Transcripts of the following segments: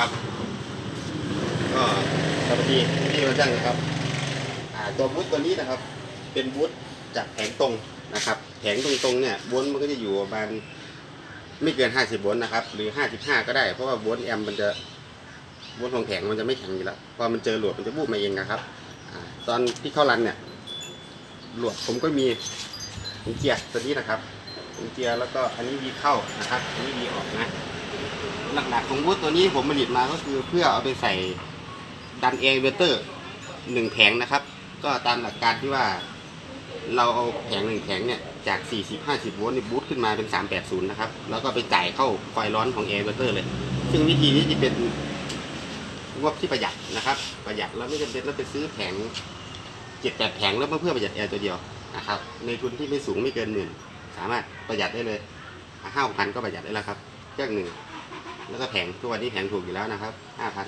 ครับ ก็สวัสดีพี่มาจังนะครับอ่าตัวบูธตัวนี้นะครับ เป็นบูธจากแผงตรงนะครับ แผงตรงๆเนี่ยโวลต์มันก็จะอยู่ประมาณไม่เกิน 50โวลต์นะครับ หรือ 55 ก็ได้ เพราะว่าโวลต์แอมมันจะโวลต์ของแผงมันจะไม่แข็งอยู่แล้ว พอมันเจอหลดมันจะบูบมาเองนะครับอตอนที่เข้ารันเนี่ย หลวดผมก็มีกุญเจียร์ตัวนี้นะครับกุญเจียร์แล้วก็อันนี้วีเข้านะครับ อันนี้วีออกนะ หลักๆของบูธตัวนี้ผมผลิตมาก็คือเพื่อเอาไปใส่ดันเอเวเตอร์หนึ่งแผงนะครับ ก็ตามหลักการที่ว่า เราเอาแผงหนึ่งแผงเนี่ยจาก 40 50 โวลต์นี่บูตขึ้นมาเป็น 380 นะครับ แล้วก็ไปจ่ายเข้าไฟร้อนของเอเวเตอร์เลย ซึ่งวิธีนี้จะเป็นงบที่ประหยัดนะครับ ประหยัดแล้วไม่จำเป็นต้องไปซื้อแผงเจ็ดแปดแผงแล้วเพื่อประหยัดแอร์ตัวเดียวนะครับ ในทุนที่ไม่สูงไม่เกินหมื่นสามารถประหยัดได้เลยห้าพันก็ประหยัดได้แล้วครับเครื่องหนึ่ง แล้วก็แผงทุกวันนี้แผงถูกอยู่แล้วนะครับห้าพัน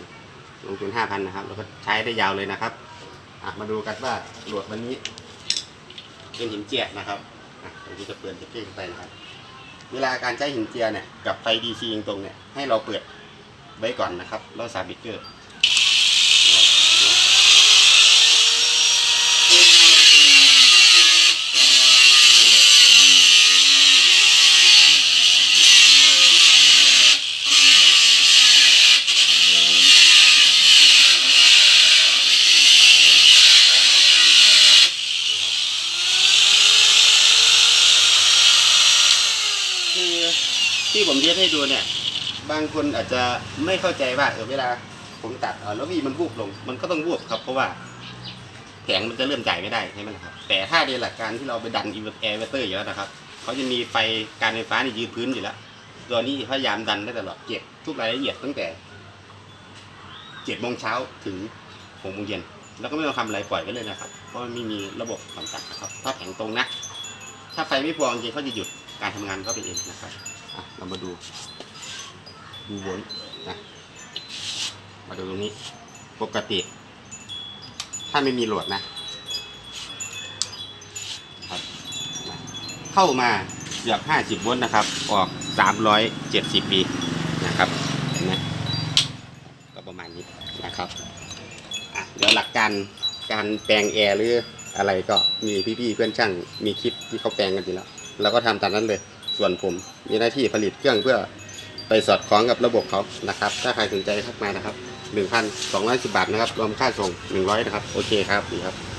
ลงทุนห้าพันนะครับ แล้วก็ใช้ได้ยาวเลยนะครับมาดูกันว่าหลดวันนี้ เป็นหินเจียนะครับตรงนี้จะเปิดจะเพิ่มไปนะครับ เวลาการใช้หินเจียเนี่ยกับไฟดีซีตรงเนี่ยให้เราเปิดไว้ก่อนนะครับแล้วสาบิเกอร์คือ ที่ผมเรียกให้ดูเนี่ย บางคนอาจจะไม่เข้าใจว่าเออเวลา ผมตัดเออแล้ววีมันวูบลง มันก็ต้องวูบครับ เพราะว่าแผงมันจะเริ่มจ่ายไม่ได้ใช่ไหมล่ะครับ แต่ถ้าในหลักการที่เราไปดันอีเวอร์แอร์เวเตอร์อยู่แล้วนะครับเขาจะมีไฟการไฟฟ้านี่ยืนพื้นอยู่แล้วตัวนี้พยายามดันได้ตลอดเก็บทุกรายละเอียดตั้งแต่เจ็ดโมงเช้าถึงหกโมงเย็นแล้วก็ไม่ต้องทำอะไรปล่อยไว้เลยนะครับ เพราะไม่มีระบบกำกับนะครับ ถ้าแผงตรงนะ ถ้าไฟไม่พอจริงเขาจะหยุดการทำงานก็ไปเองนะครับ อะเรามาดู ดูโวลต์นะมาดูตรงนี้ ปกติ ถ้าไม่มีโหลดนะครับ เข้ามาเกือบ 50 โวลต์นะครับ ออก 370ปีนะครับเห็นไหมก็ประมาณนี้นะครับอะเดี๋ยวหลักการการแปลงแอร์หรืออะไรก็มีพี่ๆเพื่อนช่างมีคลิปที่เขาแปลงกันอยู่แล้วเราก็ทำตามนั้นเลย ส่วนผมมีหน้าที่ผลิตเครื่องเพื่อไปสอดคล้องกับระบบเขานะครับ ถ้าใครสนใจทักมานะครับ 1,210 บาทนะครับ รวมค่าส่ง 100 นะครับ โอเคครับดีครับ